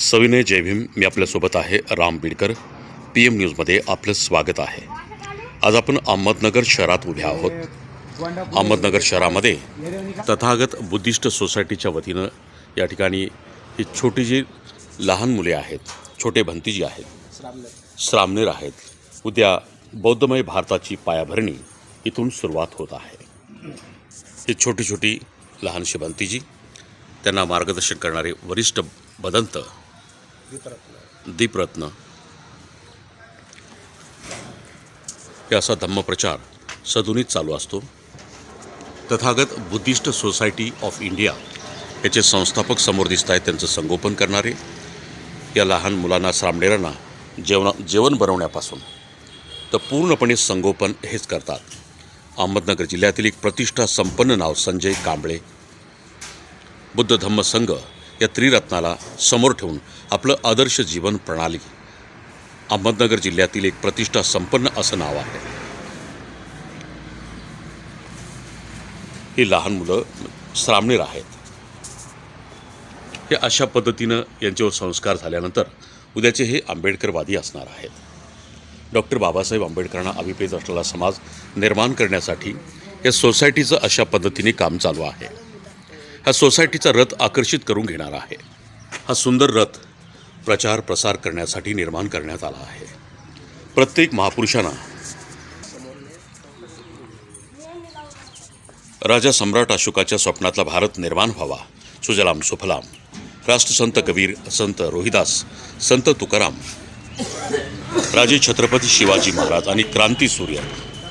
सविनय जय भीम. मी आपल्यासोबत आहे राम बीडकर. पी एम न्यूजमध्ये आपलं स्वागत आहे. आज आपण अहमदनगर शहरात उभे आहोत. अहमदनगर शहरामध्ये तथागत बुद्धिस्ट सोसायटीच्या वतीनं या ठिकाणी ही छोटी जी लहान मुले आहेत छोटे भंतीजी आहेत श्रामनेर आहेत. उद्या बौद्धमय भारताची पायाभरणी इथून सुरुवात होत आहे. ही छोटी छोटी लहानशी भंतीजी त्यांना मार्गदर्शन करणारे वरिष्ठ बदंत दीपरत्न हे असा धम्मप्रचार सदुनीत चालू असतो. Tathagat Buddhist society of India याचे संस्थापक समोर दिसत आहेत त्यांचं संगोपन करणारे. या लहान मुलांना सामडेरांना जेवणा जेवण बनवण्यापासून. तर पूर्णपणे संगोपन हेच करतात. अहमदनगर जिल्ह्यातील एक प्रतिष्ठा संपन्न नाव संजय कांबळे. बुद्ध धम्म संघ या त्रिरत्नाला समोर ठेवून आपलं आदर्श जीवन प्रणाली. अहमदनगर जिल्ह्यातील एक प्रतिष्ठा संपन्न असं नाव आहे. ही लहान मुलं श्रामणीर आहेत. हे अशा पद्धतीनं यांच्यावर संस्कार झाल्यानंतर उद्याचे हे आंबेडकरवादी असणार आहेत. डॉक्टर बाबासाहेब आंबेडकरांना अभिप्रेत असलेला समाज निर्माण करण्यासाठी या सोसायटीचं अशा पद्धतीने काम चालू आहे. हा सोसायटीचा रथ आकर्षित करून घेणारा आहे. हा सुंदर रथ प्रचार प्रसार करण्यासाठी निर्माण करण्यात आला आहे. प्रत्येक महापुरुषांना राजा सम्राट अशोकाच्या स्वप्नातला भारत निर्माण व्हावा. सुजलाम सुफलाम. राष्ट्रसंत कबीर संत रोहिदास संत तुकाराम राजे छत्रपती शिवाजी महाराज आणि क्रांती सूर्य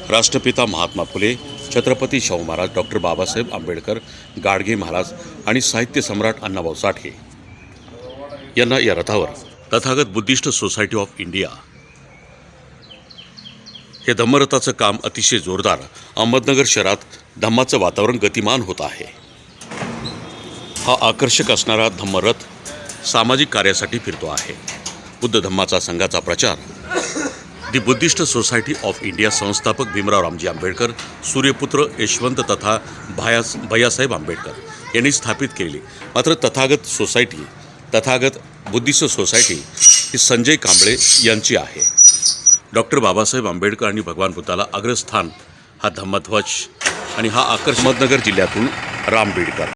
राष्ट्रपिता महात्मा फुले छत्रपती शाहू महाराज डॉक्टर बाबासाहेब आंबेडकर गाडगे महाराज आणि साहित्य सम्राट अण्णाभाऊ साठे यांना या रथावर Tathagat Buddhist society of India. हे धम्मरथाचं काम अतिशय जोरदार अहमदनगर शहरात धम्माचं वातावरण गतिमान होत आहे. हा आकर्षक असणारा धम्मरथ सामाजिक कार्यासाठी फिरतो आहे. बुद्ध धम्माचा संघाचा प्रचार the Buddhist society of India संस्थापक भीमराव रामजी आंबेडकर सूर्यपुत्र यशवंत तथा भायास भैयासाहेब आंबेडकर यांनी स्थापित केली. मात्र Tathagat society Tathagat Buddhist society ही संजय कांबळे यांची आहे. डॉक्टर बाबासाहेब आंबेडकर आणि भगवान बुद्धाला अग्रस्थान हा धम्मध्वज आणि हा आकर्ष अहमदनगर जिल्ह्यातून राम बीडकर